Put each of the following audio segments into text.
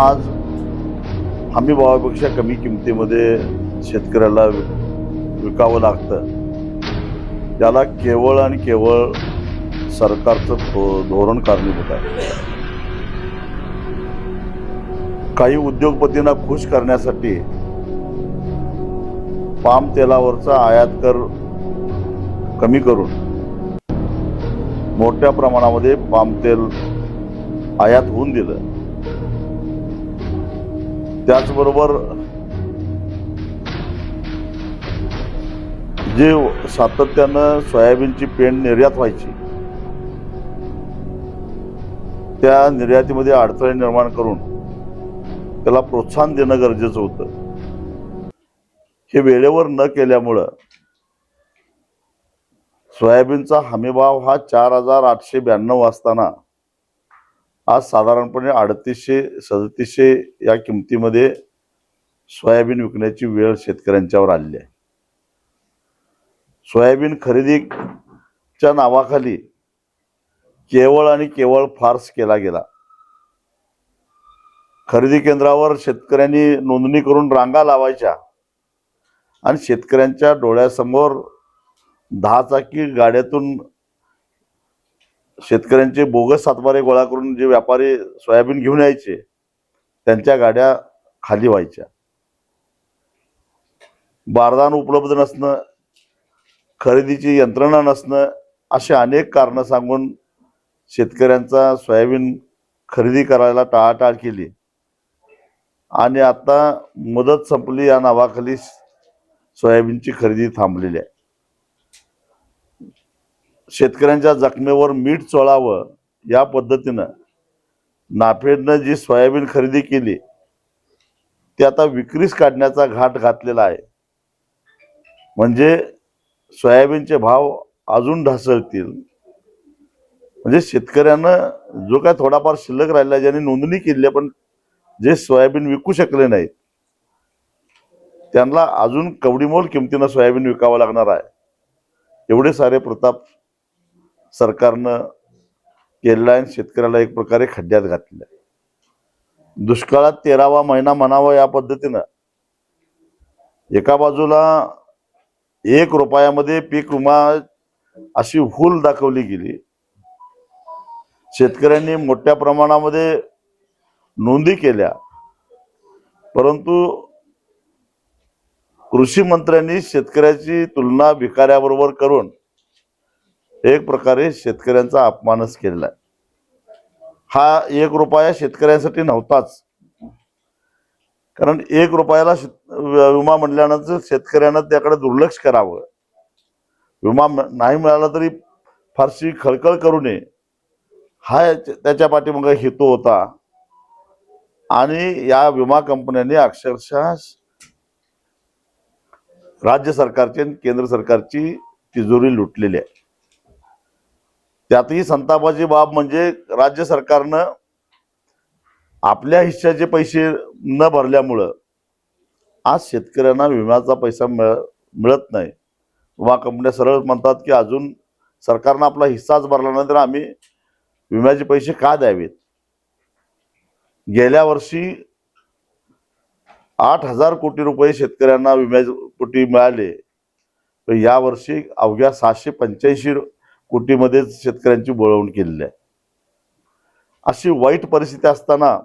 आज हमी भावापेक्षा कमी किमतीमध्ये शेतकऱ्याला विकावं लागतं. त्याला केवळ आणि केवळ सरकारचं धोरण कारणीभूत आहे. काही उद्योगपतींना खुश करण्यासाठी पाम तेलावरचा आयात कर कमी करून मोठ्या प्रमाणामध्ये पाम तेल आयात होऊन दिलं. त्याचबरोबर जे सातत्यानं सोयाबीनची पेंड निर्यात व्हायची त्या निर्यातीमध्ये अडथळे निर्माण करून त्याला प्रोत्साहन देणं गरजेचं होतं. हे वेळेवर न केल्यामुळं सोयाबीनचा हमीभाव हा चार हजार आठशे ब्याण्णव असताना आज साधारणपणे अडतीसशे सदतीसशे या किमतीमध्ये सोयाबीन विकण्याची वेळ शेतकऱ्यांच्यावर आलेली आहे. सोयाबीन खरेदीच्या नावाखाली केवळ आणि केवळ फार्स केला गेला. खरेदी केंद्रावर शेतकऱ्यांनी नोंदणी करून रांगा लावायच्या आणि शेतकऱ्यांच्या डोळ्यासमोर दहा चाकी गाड्यातून शेतकऱ्यांचे बोगस सातबारे गोळा करून जे व्यापारी सोयाबीन घेऊन यायचे त्यांच्या गाड्या खाली व्हायच्या. बारदान उपलब्ध नसणं खरेदीची यंत्रणा नसणं असे अनेक कारणं सांगून शेतकऱ्यांचा सोयाबीन खरेदी करायला टाळाटाळ केली. आणि आता मुदत संपली या नावाखाली सोयाबीनची खरेदी थांबलेली आहे. शेतकऱ्यांच्या जखमेवर मीठ चोळावं या पद्धतीनं नाफेडनं जी सोयाबीन खरेदी केली ती आता विक्रीस काढण्याचा घाट घातलेला आहे. म्हणजे सोयाबीनचे भाव अजून ढासळतील. म्हणजे शेतकऱ्यानं जो काय थोडाफार शिल्लक राहिला ज्यांनी नोंदणी केली आहे, पण जे सोयाबीन विकू शकले नाहीत त्यांना अजून कवडीमोल किमतीनं सोयाबीन विकावं लागणार आहे. एवढे सारे प्रताप सरकारनं केलेला आहे आणि शेतकऱ्याला एक प्रकारे खड्ड्यात घातलेला आहे. दुष्काळात तेरावा महिना म्हणावा या पद्धतीनं एका बाजूला एक रुपयामध्ये पीक विमा अशी हुल दाखवली गेली. शेतकऱ्यांनी मोठ्या प्रमाणामध्ये नोंदी केल्या. परंतु कृषी मंत्र्यांनी शेतकऱ्याची तुलना भिकाऱ्याबरोबर करून एक प्रकारे शेतकऱ्यांचा अपमानच केलेला आहे. हा एक रुपया शेतकऱ्यांसाठी नव्हताच. कारण एक रुपयाला शेत- विमा म्हटल्यानंतर शेतकऱ्यांना त्याकडे दुर्लक्ष करावं. विमा नाही मिळाला तरी फारशी खळखळ करू नये. हा त्याच्या पाठीमागे हेतू होता. आणि या विमा कंपन्यांनी अक्षरशः राज्य सरकारची आणि केंद्र सरकारची तिजोरी लुटलेली आहे. त्यातही संतापाची बाब म्हणजे राज्य सरकारनं आपल्या हिश्श्याचे पैसे न भरल्यामुळं आज शेतकऱ्यांना विम्याचा पैसा मिळ मिळत नाही. विमा कंपन्या सरळ म्हणतात की अजून सरकारनं आपला हिस्साच भरला नाही तर आम्ही विम्याचे पैसे का द्यावेत? गेल्या वर्षी आठ हजार कोटी रुपये शेतकऱ्यांना विम्यापोटी मिळाले. तर यावर्षी अवघ्या सहाशे पंच्याऐंशी कोटीमध्येच शेतकऱ्यांची बोळवण केलेली आहे. अशी वाईट परिस्थिती असताना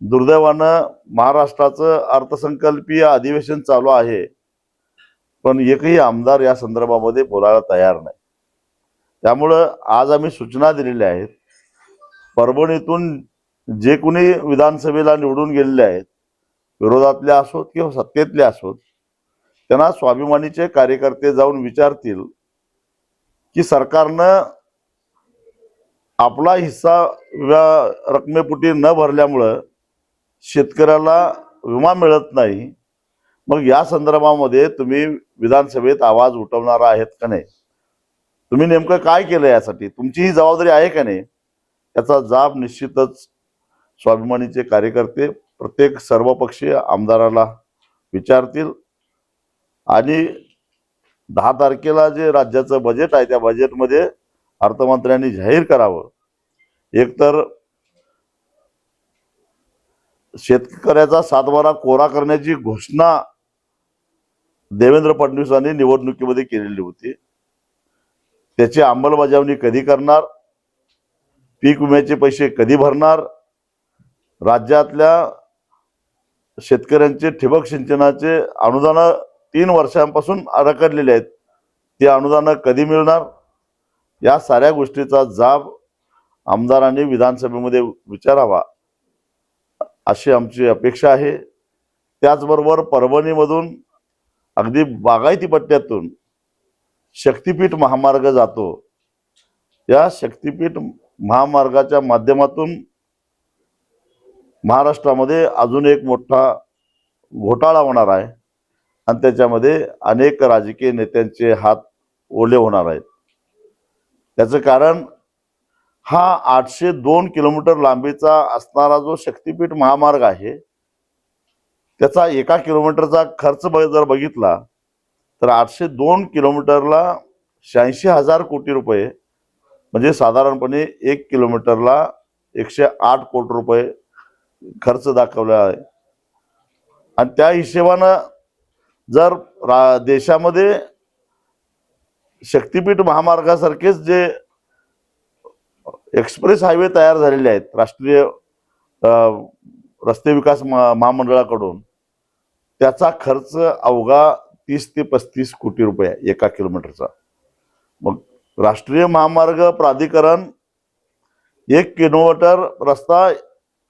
दुर्दैवानं महाराष्ट्राचं अर्थसंकल्पीय अधिवेशन चालू आहे पण एकही आमदार या संदर्भामध्ये बोलायला तयार नाही. त्यामुळं आज आम्ही सूचना दिलेल्या आहेत. परभणीतून जे कोणी विधानसभेला निवडून गेलेले आहेत विरोधातले असोत किंवा सत्तेतले असोत त्यांना स्वाभिमानीचे कार्यकर्ते जाऊन विचारतील की सरकारनं आपला हिस्सा रकमेपुटी न भरल्यामुळं शेतकऱ्याला विमा मिळत नाही. मग या संदर्भामध्ये तुम्ही विधानसभेत आवाज उठवणार आहेत का नाही? तुम्ही नेमकं काय केलं यासाठी? तुमची ही जबाबदारी आहे का नाही? याचा जाब निश्चितच स्वाभिमानीचे कार्यकर्ते प्रत्येक सर्वपक्षीय आमदाराला विचारतील आणि दहा तारखेला जे राज्याचं बजेट आहे त्या बजेटमध्ये अर्थमंत्र्यांनी जाहीर करावं. एकतर शेतकऱ्याचा सातबारा कोरा करण्याची घोषणा देवेंद्र फडणवीसांनी निवडणुकीमध्ये केलेली होती. त्याची अंमलबजावणी कधी करणार? पीक विम्याचे पैसे कधी भरणार? राज्यातल्या शेतकऱ्यांचे ठिबक सिंचनाचे अनुदान तीन वर्षांपासून अडकडलेले आहेत. ती अनुदानं कधी मिळणार? या साऱ्या गोष्टीचा जाब आमदारांनी विधानसभेमध्ये विचारावा अशी आमची अपेक्षा आहे. त्याचबरोबर परभणीमधून अगदी बागायती पट्ट्यातून शक्तिपीठ महामार्ग जातो. या शक्तिपीठ महामार्गाच्या माध्यमातून महाराष्ट्रामध्ये अजून एक मोठा घोटाळा होणार आहे. आणि त्याच्यामध्ये अनेक राजकीय नेत्यांचे हात ओले होणार आहेत. त्याचं कारण हा आठशे दोन किलोमीटर लांबीचा असणारा जो शक्तिपीठ महामार्ग आहे त्याचा एका किलोमीटरचा खर्च जर बघितला तर आठशे दोन किलोमीटरला शहाऐंशी हजार कोटी रुपये म्हणजे साधारणपणे एक किलोमीटरला एकशे आठ कोटी रुपये खर्च दाखवला आहे. आणि त्या हिशेबानं जर रा देशामध्ये शक्तिपीठ महामार्गासारखेच जे एक्सप्रेस हायवे तयार झालेले आहेत राष्ट्रीय रस्ते विकास महामंडळाकडून त्याचा खर्च अवघा तीस ते पस्तीस कोटी रुपये आहे एका किलोमीटरचा. मग राष्ट्रीय महामार्ग प्राधिकरण एक किलोमीटर रस्ता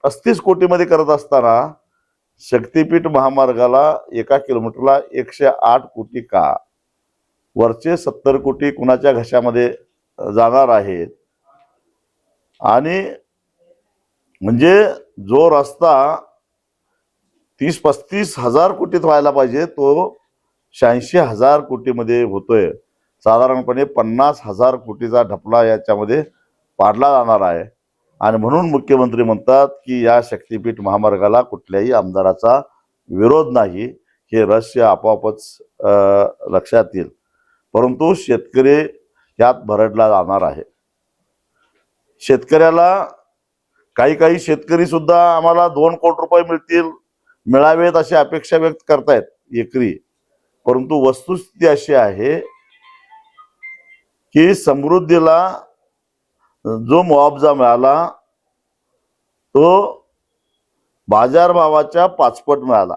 पस्तीस कोटीमध्ये करत असताना शक्तिपीठ महामार्गाला एका किलोमीटरला एकशे आठ कोटी का? वरचे सत्तर कोटी कुणाच्या घशामध्ये जाणार आहेत? आणि म्हणजे जो रस्ता तीस पस्तीस हजार कोटीत व्हायला पाहिजे तो शहाऐंशी हजार कोटीमध्ये होतोय. साधारणपणे पन्नास हजार कोटीचा ढपला याच्यामध्ये पाडला जाणार आहे. आणि म्हणून मुख्यमंत्री म्हणतात की या शक्तिपीठ महामार्गाला कुठल्याही आमदाराचा विरोध नाही हे रहस्य आपोआपच लक्षात येईल. परंतु शेतकरी यात भरडला जाणार आहे. शेतकऱ्याला काही काही शेतकरी सुद्धा आम्हाला दोन कोटी रुपये मिळतील मिळावेत अशी अपेक्षा व्यक्त करतायत एकरी. परंतु वस्तुस्थिती अशी आहे की समृद्धीला जो मुआवजा मिळाला तो बाजारभावाच्या पाचपट मिळाला.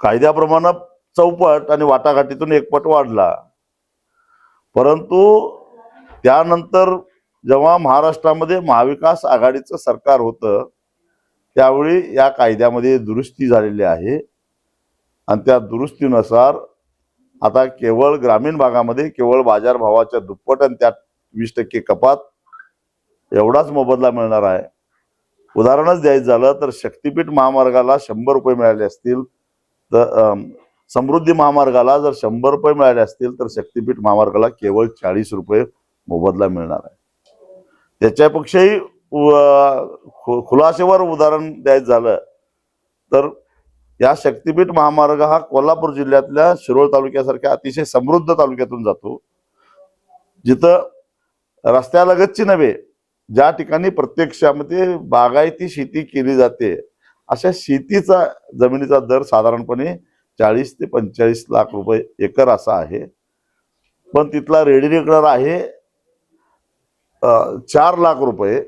कायद्याप्रमाणे चौपट आणि वाटाघाटीतून एकपट वाढला. परंतु त्यानंतर जेव्हा महाराष्ट्रामध्ये महाविकास आघाडीचं सरकार होतं त्यावेळी या कायद्यामध्ये दुरुस्ती झालेली आहे. आणि त्या दुरुस्तीनुसार आता केवळ ग्रामीण भागामध्ये केवळ बाजारभावाच्या दुप्पट आणि त्यात वीस टक्के कपात एवढाच मोबदला मिळणार आहे. उदाहरणच द्यायचं झालं तर शक्तिपीठ महामार्गाला शंभर रुपये मिळाले असतील तर समृद्धी महामार्गाला जर शंभर रुपये मिळाले असतील तर शक्तिपीठ महामार्गाला केवळ चाळीस रुपये मोबदला मिळणार आहे. त्याच्यापेक्षाही खुलाशेवर उदाहरण द्यायचं झालं तर या शक्तिपीठ महामार्ग हा कोल्हापूर जिल्ह्यातल्या शिरोळ तालुक्यासारख्या अतिशय समृद्ध तालुक्यातून जातो. जिथं रस्त्यालगतची नव्हे. ज्या ठिकाणी प्रत्यक्षामध्ये बागायती शेती केली जाते अशा शेतीचा जमिनीचा दर साधारणपणे चाळीस ते पंचेचाळीस लाख रुपये एकर असा आहे. पण तिथला रेडी रेकनर आहे चार लाख रुपये.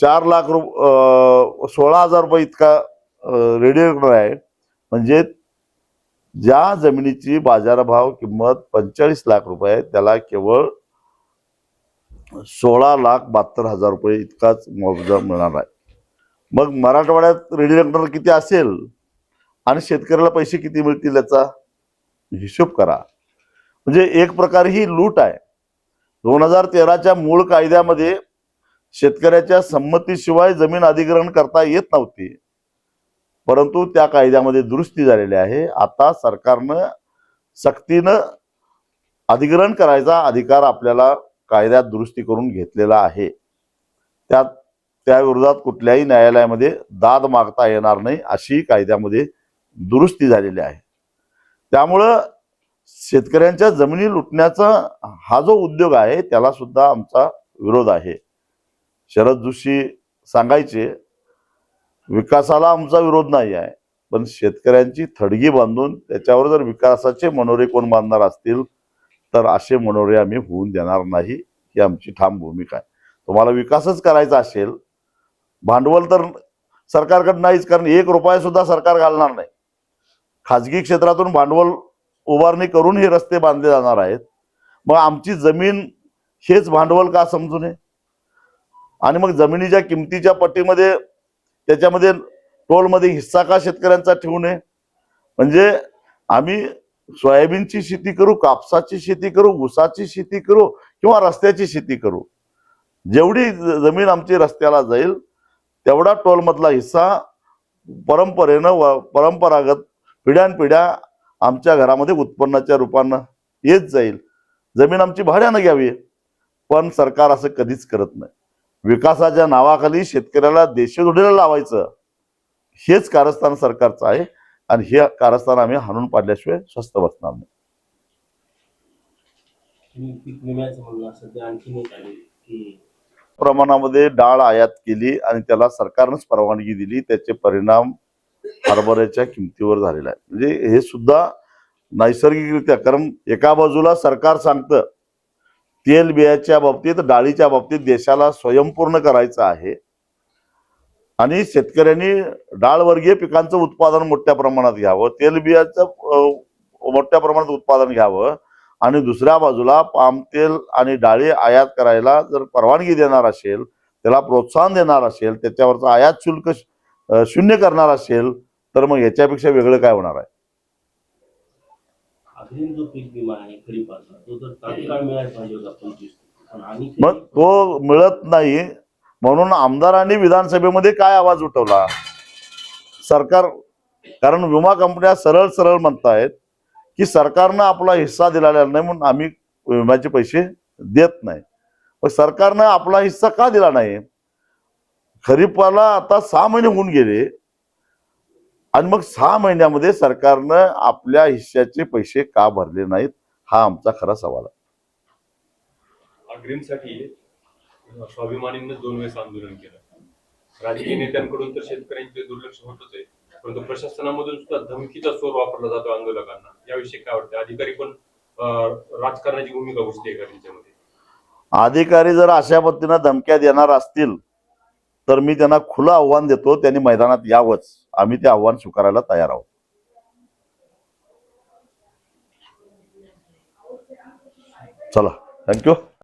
चार लाख रुप सोळा हजार रुपये इतका रेडी रेकनर आहे. म्हणजे ज्या जमिनीची बाजारभाव किंमत पंचेचाळीस लाख रुपये आहे त्याला केवळ सोळा लाख बहात्तर हजार रुपये इतकाच मुआवजा मिळणार आहे. मग मराठवाड्यात रेडी रंगणार किती असेल? आणि शेतकऱ्याला पैसे किती मिळतील याचा हिशोब करा. म्हणजे एक प्रकारे ही लूट आहे. दोन हजार तेराच्या मूळ कायद्यामध्ये शेतकऱ्याच्या संमतीशिवाय जमीन अधिग्रहण करता येत नव्हती. परंतु त्या कायद्यामध्ये दुरुस्ती झालेली आहे. आता सरकारनं सक्तीनं अधिग्रहण करायचा अधिकार आपल्याला कायद्यात दुरुस्ती करून घेतलेला आहे. त्यात त्या विरोधात कुठल्याही न्यायालयामध्ये दाद मागता येणार नाही अशी कायद्यामध्ये दुरुस्ती झालेली आहे. त्यामुळं शेतकऱ्यांच्या जमिनी लुटण्याचा हा जो उद्योग आहे त्याला सुद्धा आमचा विरोध आहे. शरद जोशी सांगायचे विकासाला आमचा विरोध नाही आहे पण शेतकऱ्यांची थडगी बांधून त्याच्यावर जर विकासाचे मनोरे कोण बांधणार असतील तर असे मनोरे आम्ही होऊन देणार नाही ही आमची ठाम भूमिका आहे. तुम्हाला विकासच करायचा असेल भांडवल तर सरकारकडे नाहीच कारण एक रुपया सुद्धा सरकार घालणार नाही. खाजगी क्षेत्रातून भांडवल उभारणी करून हे रस्ते बांधले जाणार आहेत. मग आमची जमीन हेच भांडवल का समजू नये आणि मग जमिनीच्या किमतीच्या पट्टीमध्ये त्याच्यामध्ये टोलमध्ये हिस्सा का शेतकऱ्यांचा ठेवू नये? म्हणजे आम्ही सोयाबीनची शेती करू कापसाची शेती करू ऊसाची शेती करू किंवा रस्त्याची शेती करू. जेवढी ज- जमीन आमची रस्त्याला जाईल तेवढा टोलमधला हिस्सा परंपरेनं व परंपरागत पिढ्यानपिढ्या आमच्या घरामध्ये उत्पन्नाच्या रूपानं येत जाईल. जमीन आमची भाड्यानं घ्यावी पण सरकार असं कधीच करत नाही. विकासाच्या नावाखाली शेतकऱ्याला देशोधडीला लावायचं हेच कारस्थान सरकारचं आहे. आणि हे कारस्थान आम्ही हाणून पाडल्याशिवाय स्वस्त बसणार नाही. प्रमाणामध्ये डाळ आयात केली आणि त्याला सरकारनंच परवानगी दिली त्याचे परिणाम हरभऱ्याच्या किमतीवर झालेला आहे म्हणजे हे सुद्धा नैसर्गिकरित्या कारण एका बाजूला सरकार सांगतं तेल बियाच्या बाबतीत डाळीच्या बाबतीत देशाला स्वयंपूर्ण करायचं आहे. आणि शेतकऱ्यांनी डाळवर्गीय पिकांचं उत्पादन मोठ्या प्रमाणात घ्यावं तेल बियाचं अं, मोठ्या प्रमाणात उत्पादन घ्यावं आणि दुसऱ्या बाजूला पाम तेल आणि डाळी आयात करायला जर परवानगी देणार असेल त्याला प्रोत्साहन देणार असेल त्याच्यावरचं आयात शुल्क शून्य करणार असेल तर मग याच्यापेक्षा वेगळं काय होणार आहे? अग्रिम जो पीक विमा आहे मग तो मिळत नाही म्हणून आमदारांनी विधानसभेमध्ये काय आवाज उठवला? सरकार कारण विमा कंपन्या सरळ सरळ म्हणतायत की सरकारनं आपला हिस्सा दिलेला नाही म्हणून आम्ही विम्याचे पैसे देत नाही. मग सरकारनं आपला हिस्सा का दिला नाही? खरीपाला आता सहा महिने होऊन गेले आणि मग सहा महिन्यामध्ये सरकारनं आपल्या हिश्श्याचे पैसे का भरले नाहीत? हा आमचा खरा सवाल आहे. स्वाभिमानींनी दोन वेळेस आंदोलन केलं. राजकीय नेत्यांकडून तर शेतकऱ्यांचे दुर्लक्ष होतच आहे. परंतु प्रशासनामधून सुद्धा धमकीचा सूर वापरला जातो आंदोलकांना. याविषयी काय वाटतं? अधिकारी पण राजकारणाची भूमिका घुसते का त्यांच्यामध्ये? अधिकारी जर अशा पद्धतीनं धमक्या देणार असतील तर मी त्यांना खुलं आव्हान देतो त्यांनी मैदानात यावंच. आम्ही ते आव्हान स्वीकारायला तयार आहोत. चला. थँक्यू